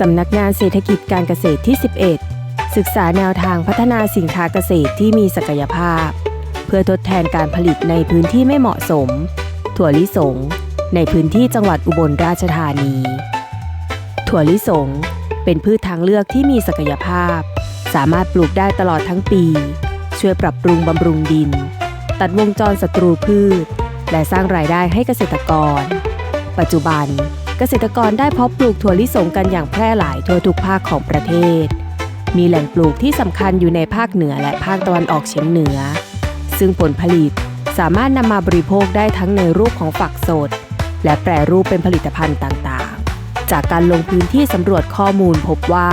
สำนักงานเศรษฐกิจการเกษตรที่ 11 ศึกษาแนวทางพัฒนาสินค้าเกษตรที่มีศักยภาพ เพื่อทดแทนการผลิตในพื้นที่ไม่เหมาะสม ถั่วลิสง ในพื้นที่จังหวัดอุบลราชธานี ถั่วลิสง เป็นพืชทางเลือกที่มีศักยภาพ สามารถปลูกได้ตลอดทั้งปี ช่วยปรับปรุงบำรุงดิน ตัดวงจรศัตรูพืช และสร้างรายได้ให้เกษตรกร ปัจจุบัน เกษตรกรได้เพาะปลูกถั่วลิสงกันอย่างแพร่หลายทั่วทุกภาคของประเทศ มีแหล่งปลูกที่สำคัญอยู่ในภาคเหนือและภาคตะวันออกเฉียงเหนือ ซึ่งผลผลิตสามารถนำมาบริโภคได้ทั้งในรูปของฝักสด และแปรรูปเป็นผลิตภัณฑ์ต่างๆ จากการลงพื้นที่สำรวจข้อมูลพบว่า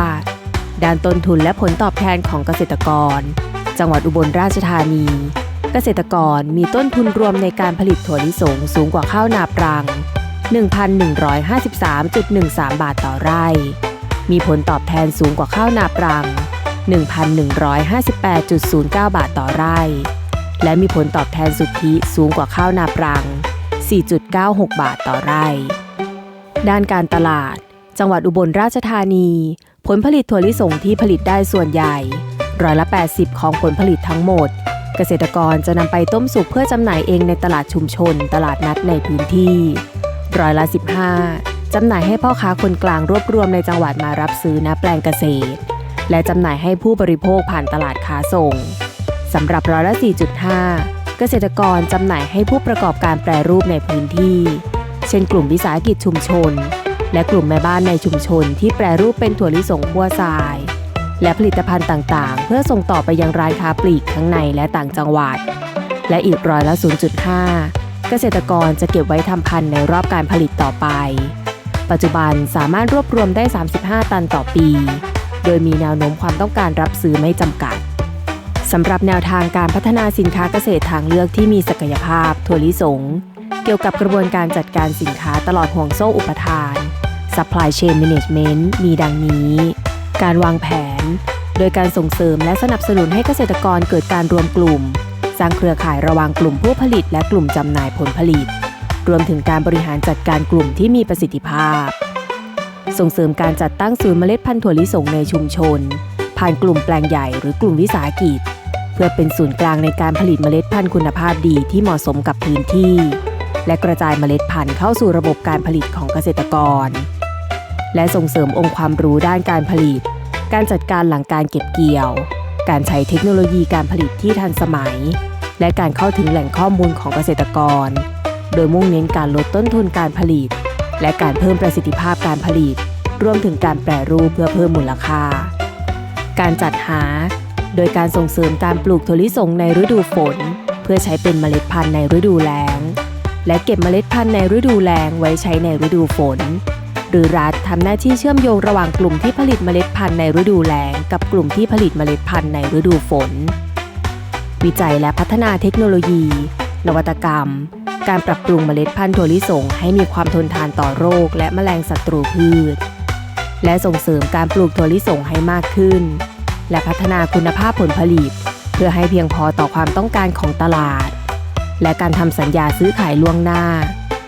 ด้านต้นทุนและผลตอบแทนของเกษตรกร จังหวัดอุบลราชธานี เกษตรกรมีต้นทุนรวมในการผลิตถั่วลิสงสูงกว่าข้าวนาปรัง 1,153.13 บาทต่อไร่ มีผลตอบแทนสูงกว่าข้าวนาปรัง 1,158.09 บาทต่อไร่ และมีผลตอบแทนสุทธิสูงกว่าข้าวนาปรัง 4.96 บาทต่อไร่ ด้านการตลาด จังหวัดอุบลราชธานี ผลผลิตถั่วลิสงที่ผลิตได้ส่วนใหญ่ร้อยละ 80 ของผลผลิตทั้งหมด เกษตรกรจะนำไปต้มสุกเพื่อจำหน่ายเองในตลาดชุมชน ตลาดนัดในพื้นที่ ร้อยละ 15 จำหน่ายให้พ่อค้าคนกลางรวบรวมในจังหวัดมารับซื้อณแปลงเกษตร และจำหน่ายให้ผู้บริโภคผ่านตลาดค้าส่งสำหรับร้อยละ 4.5 เกษตรกรจำหน่ายให้ผู้ประกอบการแปรรูปในพื้นที่ เช่นกลุ่มวิสาหกิจชุมชน และกลุ่มแม่บ้านในชุมชนที่แปรรูปเป็นถั่วลิสงบัวทราย และผลิตภัณฑ์ต่างๆ เพื่อส่งต่อไปยังร้านค้าปลีกทั้งในและต่างจังหวัด และอีกร้อยละ 0.5 เกษตรกรจะเก็บไว้ทำพันธุ์ในรอบการผลิตต่อไป ปัจจุบันสามารถรวบรวมได้ 35 ตันต่อปี โดยมีแนวโน้มความต้องการรับซื้อไม่จำกัดสำหรับแนวทางการพัฒนาสินค้าเกษตรทางเลือกที่มีศักยภาพถั่วลิสง เกี่ยวกับกระบวนการจัดการสินค้าตลอดห่วงโซ่อุปทาน Supply Chain Management มีดังนี้ การวางแผน โดยการส่งเสริมและสนับสนุนให้เกษตรกรเกิดการรวมกลุ่ม สร้างเครือข่ายระหว่างกลุ่มผู้ผลิต และกลุ่มจำหน่ายผลผลิต รวมถึงการบริหารจัดการกลุ่มที่มีประสิทธิภาพ ส่งเสริมการจัดตั้งศูนย์เมล็ดพันธุ์ถั่วลิสงในชุมชน ผ่านกลุ่มแปลงใหญ่หรือกลุ่มวิสาหกิจ เพื่อเป็นศูนย์กลางในการผลิตเมล็ดพันธุ์คุณภาพดีที่เหมาะสมกับพื้นที่ และกระจายเมล็ดพันธุ์เข้าสู่ระบบการผลิตของเกษตรกร และส่งเสริมองค์ความรู้ด้านการผลิต การจัดการหลังการเก็บเกี่ยวการใช้เทคโนโลยีการผลิตที่ทันสมัย และการเข้าถึงแหล่งข้อมูลของเกษตรกร โดยมุ่งเน้นการลดต้นทุนการผลิต และการเพิ่มประสิทธิภาพการผลิต รวมถึงการแปรรูปเพื่อเพิ่มมูลค่า การจัดหา โดยการส่งเสริมการปลูกถั่วลิสงในฤดูฝน เพื่อใช้เป็นเมล็ดพันธุ์ในฤดูแล้ง และเก็บเมล็ดพันธุ์ในฤดูแล้งไว้ใช้ในฤดูฝน หรือรัฐทำหน้าที่เชื่อมโยงระหว่างกลุ่มที่ผลิตเมล็ดพันธุ์ในฤดูแล้งกับกลุ่มที่ผลิตเมล็ดพันธุ์ในฤดูฝน วิจัยและพัฒนาเทคโนโลยี นวัตกรรม การปรับปรุงเมล็ดพันธุ์ถั่วลิสงให้มีความทนทานต่อโรคและแมลงศัตรูพืช และส่งเสริมการปลูกถั่วลิสงให้มากขึ้น และพัฒนาคุณภาพผลผลิต เพื่อให้เพียงพอต่อความต้องการของตลาด และการทำสัญญาซื้อขายล่วงหน้า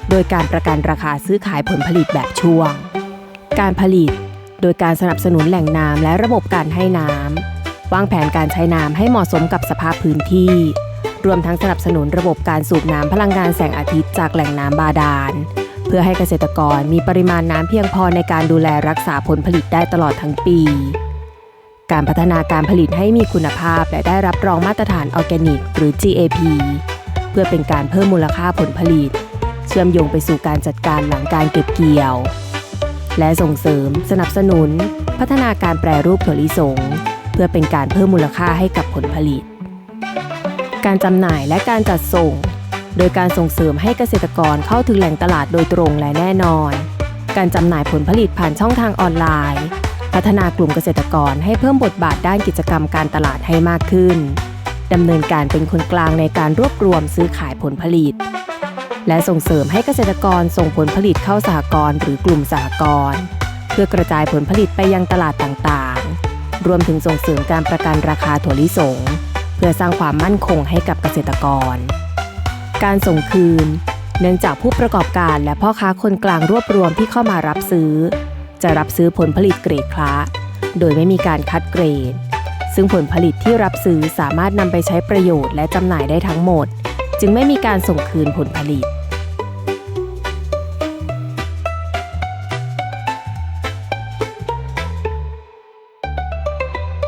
โดยการประกันราคาซื้อขายผลผลิตแบบช่วง การผลิต โดยการสนับสนุนแหล่งน้ำและระบบการให้น้ำ วางแผนการใช้น้ำให้เหมาะสมกับสภาพพื้นที่ รวมทั้งสนับสนุนระบบการสูบน้ำพลังงานแสงอาทิตย์จากแหล่งน้ำบาดาล เพื่อให้เกษตรกรมีปริมาณน้ำเพียงพอในการดูแลรักษาผลผลิตได้ตลอดทั้งปี การพัฒนาการผลิตให้มีคุณภาพและได้รับรองมาตรฐานออร์แกนิก หรือ GAP เพื่อเป็นการเพิ่มมูลค่าผลผลิต เชื่อมโยงไปสู่การจัดการหลังการเก็บเกี่ยว และส่งเสริม สนับสนุน พัฒนาการแปรรูปถั่วลิสง เพื่อเป็นการเพิ่มมูลค่าให้กับผลผลิต การจำหน่ายและการจัดส่ง โดยการส่งเสริมให้เกษตรกรเข้าถึงแหล่งตลาดโดยตรงและแน่นอน การจำหน่ายผลผลิตผ่านช่องทางออนไลน์ พัฒนากลุ่มเกษตรกรให้เพิ่มบทบาทด้านกิจกรรมการตลาดให้มากขึ้นดำเนินการเป็นคนกลางในการรวบรวมซื้อขายผลผลิต และส่งเสริมให้เกษตรกรส่งผลผลิตเข้าสหกรณ์หรือกลุ่มสหกรณ์เพื่อกระจายผลผลิตไปยังตลาดต่างๆ รวมถึงส่งเสริมการประกันราคาถั่วลิสง เพื่อสร้างความมั่นคงให้กับเกษตรกร การส่งคืน เนื่องจากผู้ประกอบการและพ่อค้าคนกลางรวบรวมที่เข้ามารับซื้อ จะรับซื้อผลผลิตเกรดคละโดยไม่มีการคัดเกรด ซึ่งผลผลิตที่รับซื้อสามารถนำไปใช้ประโยชน์และจำหน่ายได้ทั้งหมด จึงไม่มีการส่งคืนผลผลิต